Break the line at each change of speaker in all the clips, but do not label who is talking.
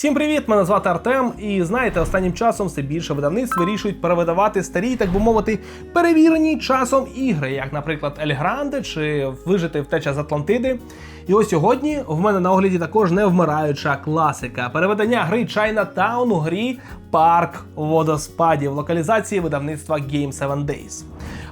Всім привіт! Мене звати Артем. І знаєте, останнім часом все більше видавництв вирішують перевидавати старі, так би мовити, перевірені часом ігри, як, наприклад, Ель Гранде чи Вижити втеча з Атлантиди. І ось сьогодні в мене на огляді також невмираюча класика. Переведення гри Chinatown у грі Парк водоспадів локалізації видавництва Game 7 Days.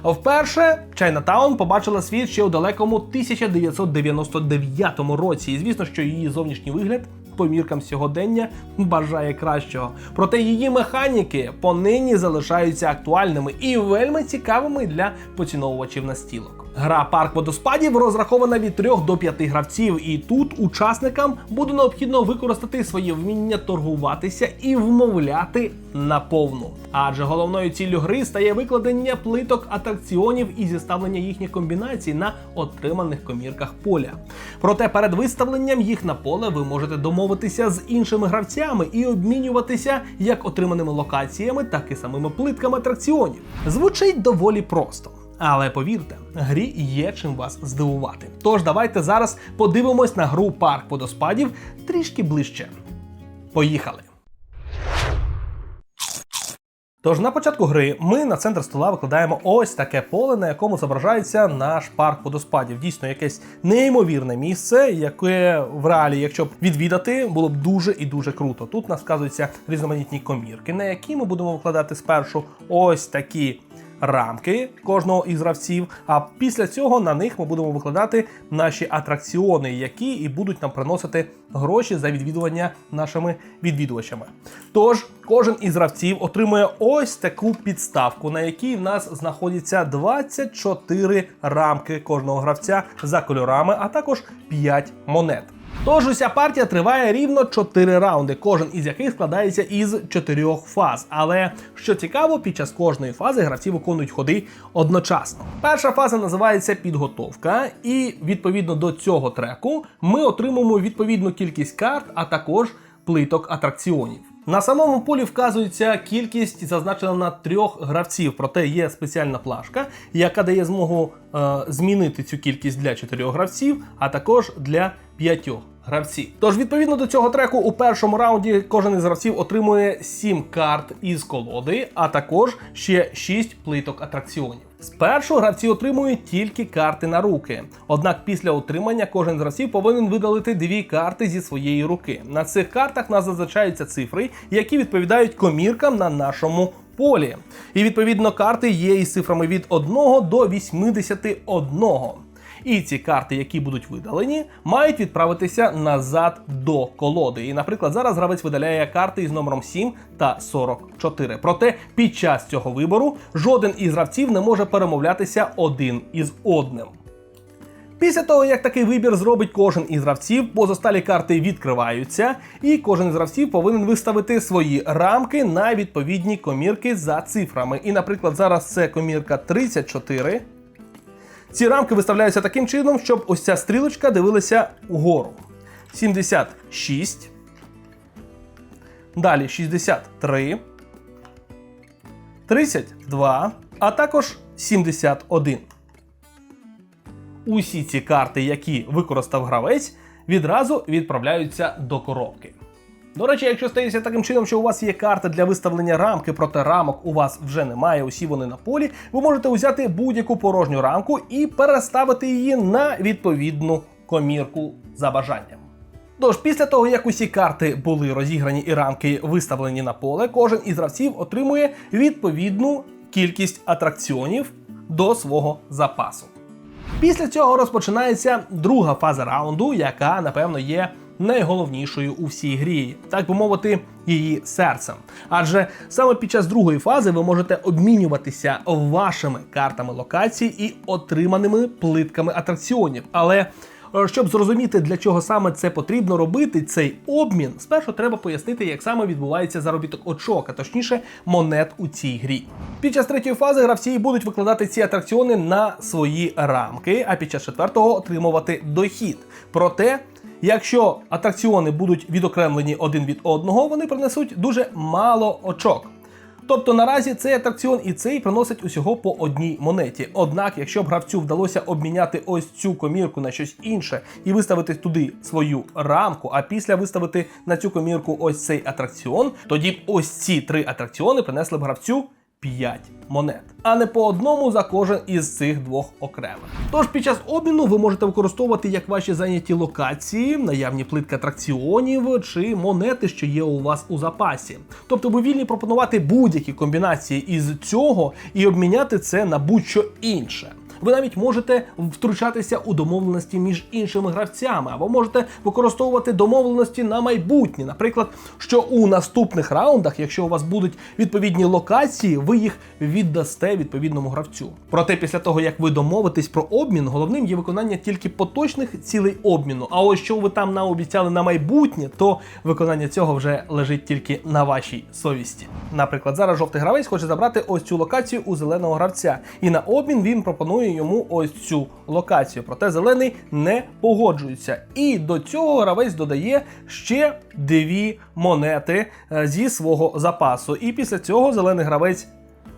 Вперше Chinatown побачила світ ще у далекому 1999 році. І звісно, що її зовнішній вигляд по міркам сьогодення бажає кращого. Проте її механіки понині залишаються актуальними і вельми цікавими для поціновувачів настілок. Гра парк водоспадів розрахована від 3 до 5 гравців, і тут учасникам буде необхідно використати своє вміння торгуватися і вмовляти наповну. Адже головною ціллю гри стає викладення плиток атракціонів і зіставлення їхніх комбінацій на отриманих комірках поля. Проте перед виставленням їх на поле ви можете домовитися з іншими гравцями і обмінюватися як отриманими локаціями, так і самими плитками атракціонів. Звучить доволі просто. Але повірте, грі є чим вас здивувати. Тож давайте зараз подивимось на гру парк водоспадів трішки ближче. Поїхали! Тож на початку гри ми на центр стола викладаємо ось таке поле, на якому зображається наш парк водоспадів. Дійсно, якесь неймовірне місце, яке в реалі, якщо б відвідати, було б дуже і дуже круто. Тут нас вказуються різноманітні комірки, на які ми будемо викладати спершу ось такі рамки кожного із гравців. А після цього на них ми будемо викладати наші атракціони, які і будуть нам приносити гроші за відвідування нашими відвідувачами. Тож кожен із гравців отримує ось таку підставку, на якій в нас знаходяться 24 рамки кожного гравця за кольорами, а також 5 монет. Тож уся партія триває рівно 4 раунди, кожен із яких складається із 4 фаз. Але що цікаво, під час кожної фази гравці виконують ходи одночасно. Перша фаза називається підготовка, і відповідно до цього треку ми отримуємо відповідну кількість карт, а також плиток атракціонів. На самому полі вказується кількість зазначена на трьох гравців, проте є спеціальна плашка, яка дає змогу е, змінити цю кількість для чотирьох гравців, а також для п'ятьох гравців. Тож, відповідно до цього треку, у першому раунді кожен із гравців отримує 7 карт із колоди, а також ще 6 плиток атракціонів. Спершу гравці отримують тільки карти на руки. Однак після отримання кожен з гравців повинен видалити дві карти зі своєї руки. На цих картах нас зазначаються цифри, які відповідають коміркам на нашому полі. І відповідно карти є із цифрами від 1 до 81. І ці карти, які будуть видалені, мають відправитися назад до колоди. І, наприклад, зараз гравець видаляє карти із номером 7 та 44. Проте під час цього вибору жоден із гравців не може перемовлятися один із одним. Після того, як такий вибір зробить кожен із гравців, позосталі карти відкриваються, і кожен із гравців повинен виставити свої рамки на відповідні комірки за цифрами. І, наприклад, зараз це комірка 34. Ці рамки виставляються таким чином, щоб ось ця стрілочка дивилася вгору. 76. Далі 63. 32, а також 71. Усі ці карти, які використав гравець, відразу відправляються до коробки. До речі, якщо стається таким чином, що у вас є карта для виставлення рамки, проте рамок у вас вже немає, усі вони на полі, ви можете взяти будь-яку порожню рамку і переставити її на відповідну комірку за бажанням. Тож, після того, як усі карти були розіграні і рамки виставлені на поле, кожен із гравців отримує відповідну кількість атракціонів до свого запасу. Після цього розпочинається друга фаза раунду, яка, напевно, є найголовнішою у всій грі, так би мовити, її серцем. Адже саме під час другої фази ви можете обмінюватися вашими картами локацій і отриманими плитками атракціонів. Але е, щоб зрозуміти, для чого саме це потрібно робити, цей обмін, спершу треба пояснити, як саме відбувається заробіток очок, а точніше монет у цій грі. Під час третьої фази гравці будуть викладати ці атракціони на свої рамки, а під час четвертого отримувати дохід. Проте Якщо атракціони будуть відокремлені один від одного, вони принесуть дуже мало очок. Тобто наразі цей атракціон і цей приносить усього по одній монеті. Однак, якщо б гравцю вдалося обміняти ось цю комірку на щось інше і виставити туди свою рамку, а після виставити на цю комірку ось цей атракціон, тоді б ось ці три атракціони принесли б гравцю 5 монет, а не по одному за кожен із цих двох окремих. Тож під час обміну ви можете використовувати як ваші зайняті локації, наявні плитки атракціонів чи монети, що є у вас у запасі. Тобто ви вільні пропонувати будь-які комбінації із цього і обміняти це на будь-що інше. Ви навіть можете втручатися у домовленості між іншими гравцями, або можете використовувати домовленості на майбутнє. Наприклад, що у наступних раундах, якщо у вас будуть відповідні локації, ви їх віддасте відповідному гравцю. Проте після того, як ви домовитесь про обмін, головним є виконання тільки поточних цілей обміну. А ось що ви там наобіцяли на майбутнє, то виконання цього вже лежить тільки на вашій совісті. Наприклад, зараз жовтий гравець хоче забрати ось цю локацію у зеленого гравця, і на обмін він пропонує йому ось цю локацію. Проте зелений не погоджується. І до цього гравець додає ще дві монети е, зі свого запасу. І після цього зелений гравець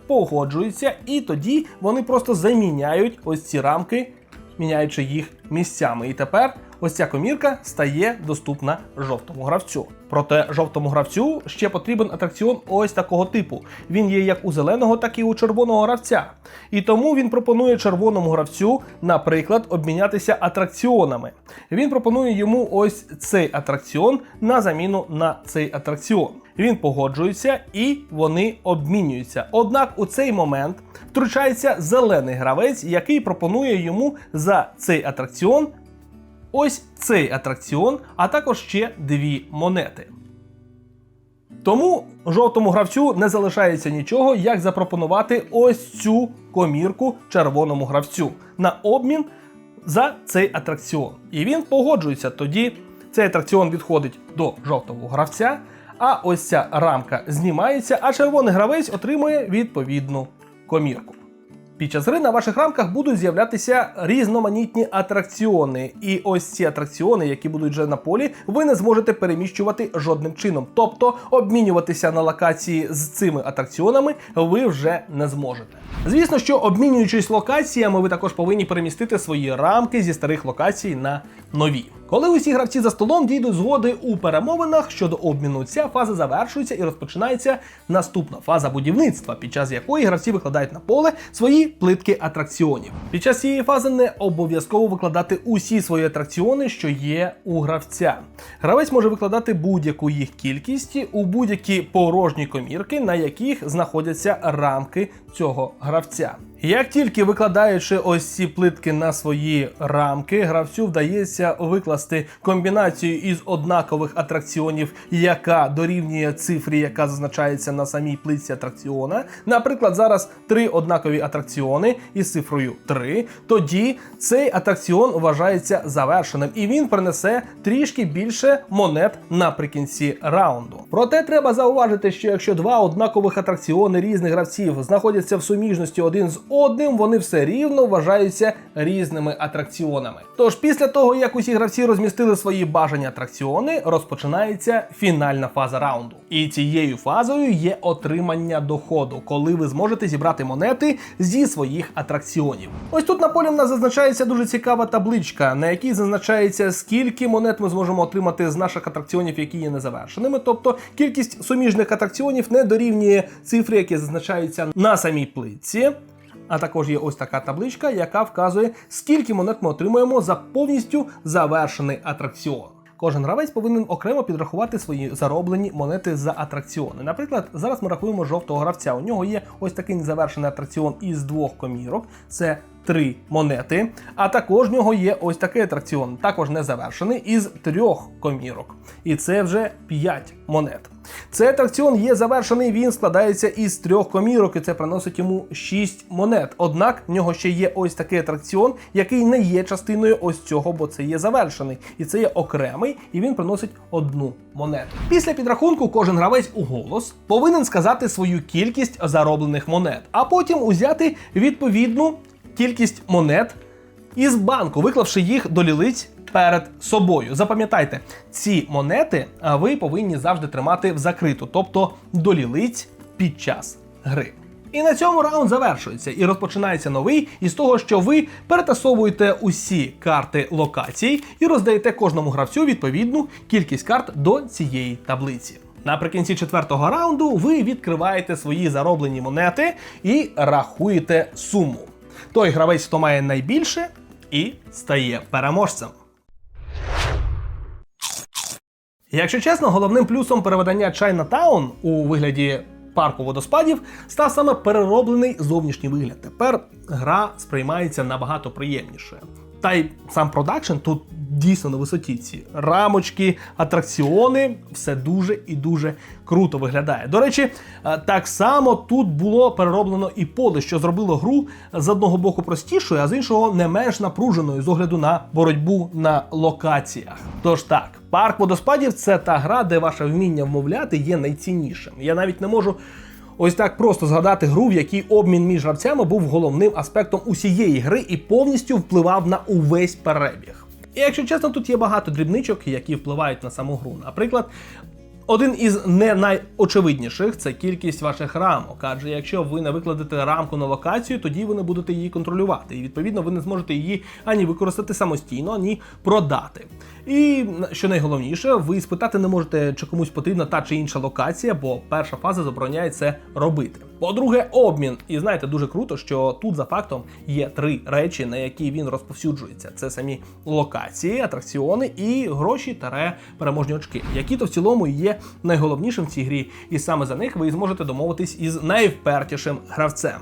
погоджується, і тоді вони просто заміняють ось ці рамки, міняючи їх місцями. І тепер ось ця комірка стає доступна жовтому гравцю. Проте жовтому гравцю ще потрібен атракціон ось такого типу. Він є як у зеленого, так і у червоного гравця. І тому він пропонує червоному гравцю, наприклад, обмінятися атракціонами. Він пропонує йому ось цей атракціон на заміну на цей атракціон. Він погоджується і вони обмінюються. Однак у цей момент втручається зелений гравець, який пропонує йому за цей атракціон ось цей атракціон, а також ще дві монети. Тому жовтому гравцю не залишається нічого, як запропонувати ось цю комірку червоному гравцю на обмін за цей атракціон. І він погоджується. Тоді цей атракціон відходить до жовтого гравця, а ось ця рамка знімається, а червоний гравець отримує відповідну комірку. Під час гри на ваших рамках будуть з'являтися різноманітні атракціони. І ось ці атракціони, які будуть вже на полі, ви не зможете переміщувати жодним чином. Тобто обмінюватися на локації з цими атракціонами ви вже не зможете. Звісно, що обмінюючись локаціями, ви також повинні перемістити свої рамки зі старих локацій на нові. Коли усі гравці за столом дійдуть згоди у перемовинах щодо обміну, ця фаза завершується і розпочинається наступна фаза будівництва, під час якої гравці викладають на поле свої плитки атракціонів. Під час цієї фази не обов'язково викладати усі свої атракціони, що є у гравця. Гравець може викладати будь-яку їх кількість у будь-які порожні комірки, на яких знаходяться рамки цього гравця. Як тільки викладаючи ось ці плитки на свої рамки, гравцю вдається викласти комбінацію із однакових атракціонів, яка дорівнює цифрі, яка зазначається на самій плитці атракціона. Наприклад, зараз три однакові атракціони із цифрою 3, тоді цей атракціон вважається завершеним і він принесе трішки більше монет наприкінці раунду. Проте треба зауважити, що якщо два однакових атракціони різних гравців знаходяться в суміжності один з одним, вони все рівно вважаються різними атракціонами. Тож після того, як усі гравці розмістили свої бажані атракціони, розпочинається фінальна фаза раунду. І цією фазою є отримання доходу, коли ви зможете зібрати монети зі своїх атракціонів. Ось тут на полі в нас зазначається дуже цікава табличка, на якій зазначається, скільки монет ми зможемо отримати з наших атракціонів, які є незавершеними. Тобто кількість суміжних атракціонів не дорівнює цифри, які зазначаються на самій плитці. А також є ось така табличка, яка вказує, скільки монет ми отримуємо за повністю завершений атракціон. Кожен гравець повинен окремо підрахувати свої зароблені монети за атракціони. Наприклад, зараз ми рахуємо жовтого гравця. У нього є ось такий незавершений атракціон із двох комірок. Це три монети. А також в нього є ось такий атракціон, також незавершений, із трьох комірок. І це вже 5 монет. Цей атракціон є завершений, він складається із трьох комірок, і це приносить йому 6 монет. Однак в нього ще є ось такий атракціон, який не є частиною ось цього, бо це є завершений. І це є окремий, і він приносить одну монету. Після підрахунку кожен гравець у голос повинен сказати свою кількість зароблених монет, а потім узяти відповідну кількість монет із банку, виклавши їх до лілиць перед собою. Запам'ятайте, ці монети ви повинні завжди тримати в закриту, тобто до лілиць під час гри. І на цьому раунд завершується і розпочинається новий із того, що ви перетасовуєте усі карти локацій і роздаєте кожному гравцю відповідну кількість карт до цієї таблиці. Наприкінці четвертого раунду ви відкриваєте свої зароблені монети і рахуєте суму. Той гравець, хто має найбільше, і стає переможцем. Якщо чесно, головним плюсом переведення Chinatown у вигляді парку водоспадів став саме перероблений зовнішній вигляд. Тепер гра сприймається набагато приємніше. Та й сам продакшн тут дійсно на висоті. Ці рамочки, атракціони, все дуже і дуже круто виглядає. До речі, е, так само тут було перероблено і поле, що зробило гру з одного боку простішою, а з іншого не менш напруженою з огляду на боротьбу на локаціях. Тож так, парк водоспадів це та гра, де ваше вміння вмовляти є найціннішим. Я навіть не можу. Ось так просто згадати гру, в якій обмін між гравцями був головним аспектом усієї гри і повністю впливав на увесь перебіг. І якщо чесно, тут є багато дрібничок, які впливають на саму гру. Наприклад, один із не найочевидніших це кількість ваших рамок. Адже якщо ви не викладете рамку на локацію, тоді ви не будете її контролювати. І відповідно ви не зможете її ані використати самостійно, ані продати. І що найголовніше, ви спитати не можете, чи комусь потрібна та чи інша локація, бо перша фаза забороняє це робити. По-друге, обмін. І знаєте, дуже круто, що тут за фактом є три речі, на які він розповсюджується: це самі локації, атракціони і гроші таре переможні очки, які то в цілому є найголовнішим в цій грі, і саме за них ви зможете домовитись із найвпертішим гравцем.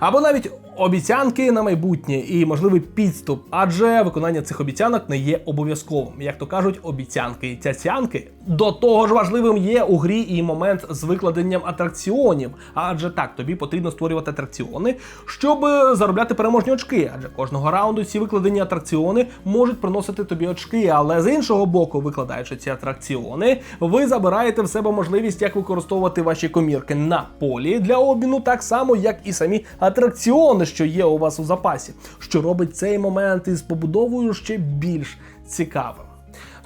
Або навіть обіцянки на майбутнє і можливий підступ, адже виконання цих обіцянок не є обов'язковим. Як то кажуть, обіцянки цяцянки. До того ж важливим є у грі і момент з викладенням атракціонів. Адже так, тобі потрібно створювати атракціони, щоб е, заробляти переможні очки. Адже кожного раунду ці викладені атракціони можуть приносити тобі очки. Але з іншого боку, викладаючи ці атракціони, ви забираєте в себе можливість як використовувати ваші комірки на полі для обміну, так само як і самі атракціони, що є у вас у запасі, що робить цей момент із побудовою ще більш цікавим.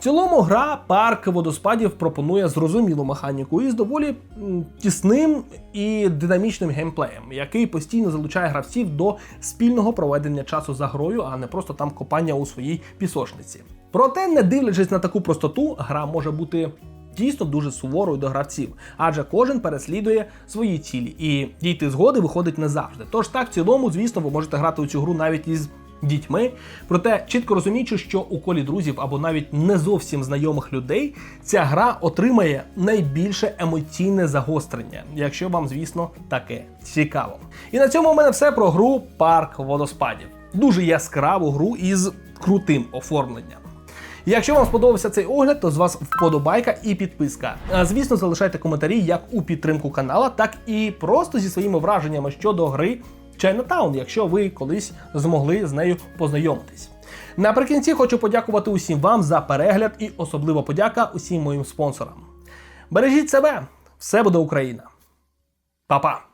В цілому гра парк водоспадів пропонує зрозумілу механіку із доволі тісним і динамічним геймплеєм, який постійно залучає гравців до спільного проведення часу за грою, а не просто там копання у своїй пісочниці. Проте, не дивлячись на таку простоту, гра може бути дійсно дуже суворою до гравців, адже кожен переслідує свої цілі, і дійти згоди виходить не завжди. Тож так, в цілому, звісно, ви можете грати у цю гру навіть із дітьми, проте чітко розуміючи, що у колі друзів або навіть не зовсім знайомих людей ця гра отримає найбільше емоційне загострення, якщо вам, звісно, таке цікаво. І на цьому у мене все про гру Парк водоспадів. Дуже яскраву гру із крутим оформленням. Якщо вам сподобався цей огляд, то з вас вподобайка і підписка. А, Звісно, залишайте коментарі як у підтримку канала, так і просто зі своїми враженнями щодо гри Chinatown, якщо ви колись змогли з нею познайомитись. Наприкінці хочу подякувати усім вам за перегляд і особливо подяка усім моїм спонсорам. Бережіть себе, все буде Україна. Па-па!